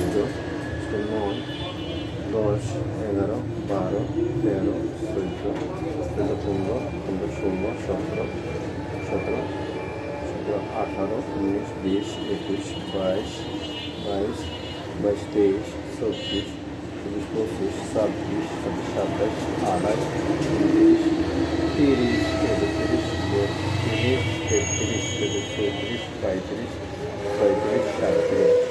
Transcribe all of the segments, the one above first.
অষ্ট নয় দশ, এগারো, বারো, তেরো, চোদ্দ চোদ্দ, পনেরো পনেরো, ষোলো, সতেরো সতেরো সতেরো, আঠারো, উনিশ, বিশ, একুশ, বাইশ বাইশ বাইশ, তেইশ, চব্বিশ চব্বিশ, পঁচিশ, ছাব্বিশ ছাব্বিশ, সাতাশ, আঠাশ উনত্রিশ তিরিশ একত্রিশ বত্রিশ তেত্রিশ চৌত্রিশ পঁয়ত্রিশ পঁয়ত্রিশ, সাঁত্রিশ।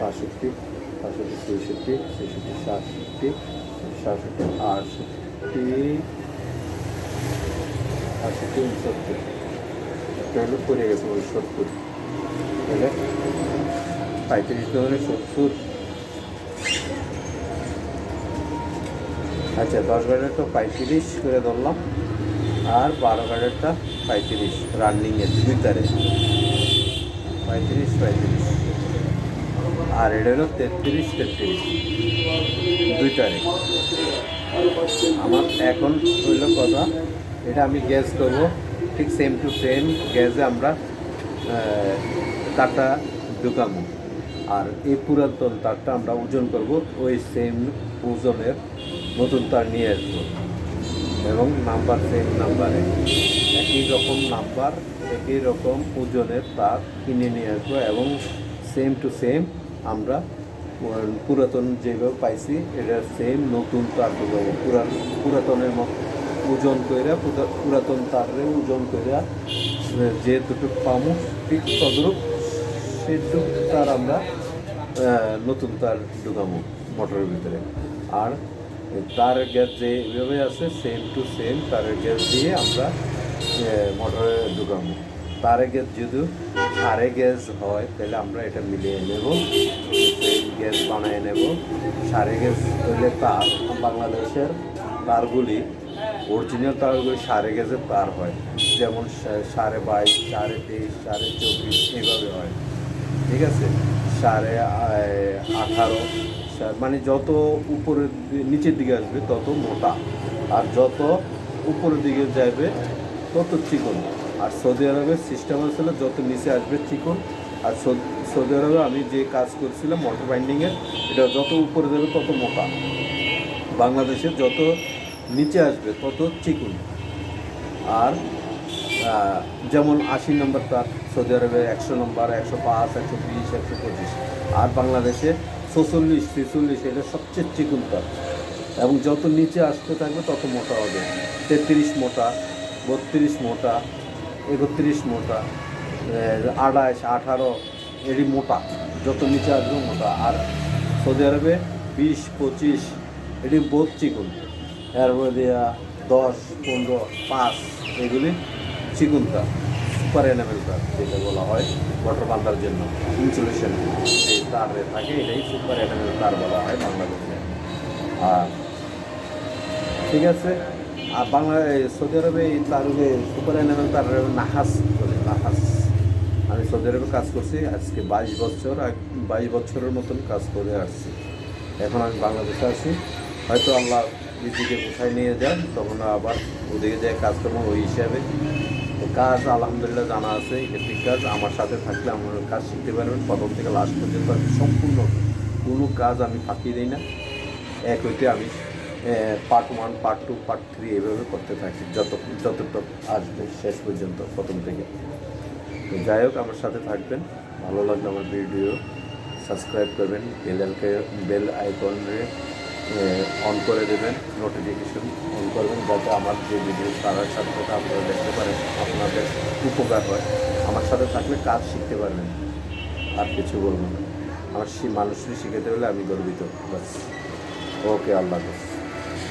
বাষট্টি সাতষট্টি তেষট্টি তেষট্টি সাতষট্টি সাতষট্টি, আটষট্টি আটষট্টি, উনসত্তর। একটা হলো পড়ে গেছে ওই সত্তর। তাহলে পঁয়ত্রিশ ধরনের সত্তর। আচ্ছা দশ গার্ডেরটা পঁয়ত্রিশ করে ধরলাম, আর বারো গাড়িরটা পঁয়ত্রিশ, রানিংয়ের দুই তারে পঁয়ত্রিশ পঁয়ত্রিশ। আর এটা হলো তেত্রিশ তেত্রিশ। দুই তারিখ। আমার এখন হইল কথা, এটা আমি গ্যাস করব। ঠিক সেম টু সেম গ্যাসে আমরা তারটা ঢুকাবো। আর এই পুরাতন তারটা আমরা ওজন করব, ওই সেম ওজনের নতুন তার নিয়ে আসব। এবং নাম্বার সেম নাম্বারে একই রকম নাম্বার একই রকম ওজনের তার কিনে নিয়ে আসব এবং সেম টু সেম আমরা পুরাতন যেভাবে পাইছি এটা সেম নতুন তার ঢুকাবো পুরা পুরাতনের ওজন কইরা পুরাতন তারে ওজন কইরা যে দুটো পামু, ঠিক তদরূপ সেটুক তার আমরা নতুন তার ঢুকাবো মোটরের ভিতরে। আর তার গ্যাস যে এভাবে আছে সেম টু সেম তারের গ্যাস দিয়ে আমরা মোটরে ঢুকাবো তারে গ্যাস যদি সারে গ্যাস হয়, তাহলে আমরা এটা মিলিয়ে নেব। গ্যাস বানিয়ে নেব। সারে গ্যাস হইলে তার বাংলাদেশের তারগুলি অরিজিনাল তারগুলি সারে গ্যাসের তার হয়। যেমন সাড়ে বাইশ সাড়ে তেইশ সাড়ে চব্বিশ, এইভাবে হয়। ঠিক আছে? সাড়ে আঠারো মানে যত উপরের নিচের দিকে আসবে, তত মোটা। আর যত উপরের দিকে যাবে তত চিকন আর সৌদি আরবের সিস্টেম আসলে যত নিচে আসবে চিকন আর সৌদি আরবে আমি যে কাজ করছিলাম মোটর বাইন্ডিংয়ের এটা যত উপরে যাবে তত মোটা। বাংলাদেশে যত নিচে আসবে তত চিকুন। আর যেমন আশি নম্বর তার সৌদি আরবে একশো নম্বর, একশো পাঁচ, একশো বিশ, একশো পঁচিশ। আর বাংলাদেশে ছচল্লিশ, ছেচল্লিশ, এটা সবচেয়ে চিকুন তার এবং যত নিচে আসতে থাকবে তত মোটা হবে। তেত্রিশ মোটা, বত্রিশ মোটা একত্রিশ মোটা আঠাশ, আঠারো এটি মোটা, যত নিচে আসবে মোটা। আর সৌদি আরবে বিশ, পঁচিশ এটি বোধ চিকুন এরপরে দেওয়া দশ, পনেরো, পাঁচ, এগুলি চিকুনতা সুপার এনামেল তার যেটা বলা হয় ওয়াটার বান্ধার জন্য ইনসুলেশন এই তারে থাকে, এটাই সুপার এনামেল তার বলা হয় বাংলাদেশে। আর ঠিক আছে? আর বাংলা সৌদি আরবে তার সুপার এনামেল তার নাহাস বলে, নাহাস। আমি সৌদি আরবে কাজ করছি, আজকে বাইশ বছর বাইশ বছরের মতন কাজ করে আসছি। এখন আমি বাংলাদেশে আছি। হয়তো আল্লাহ নিজেকে কোথায় নিয়ে যান, তখন আবার ওদিকে যায় কাজ করব ওই হিসাবে। কাজ আলহামদুলিল্লাহ জানা আছে ইলেকট্রিক কাজ। আমার সাথে থাকলে আমার কাজ শিখতে পারবেন। প্রথম থেকে লাস্ট পর্যন্ত আমি সম্পূর্ণ কোনো কাজ আমি ফাঁকি দিই না। এক হইতে আমি part one part two part three এভাবে করতে থাকি, যত, যতটুকু আসবে শেষ পর্যন্ত প্রথম থেকে। তো যাই হোক, আমার সাথে থাকবেন। ভালো লাগলে আমার ভিডিও সাবস্ক্রাইব করবেন বেলকে বেল আইকনে অন করে দেবেন নোটিফিকেশন অন করবেন, যাতে আমার যে ভিডিও তারার সাথে সাথে আপনারা দেখতে পারেন, আপনাদের উপকার হয়। আমার সাথে থাকলে কাজ শিখতে পারবেন, আর কিছু বলব না। আমার সে মানুষকে শিখাতে হলে আমি গর্বিত বাস ওকে, আল্লাহ হাফেজ।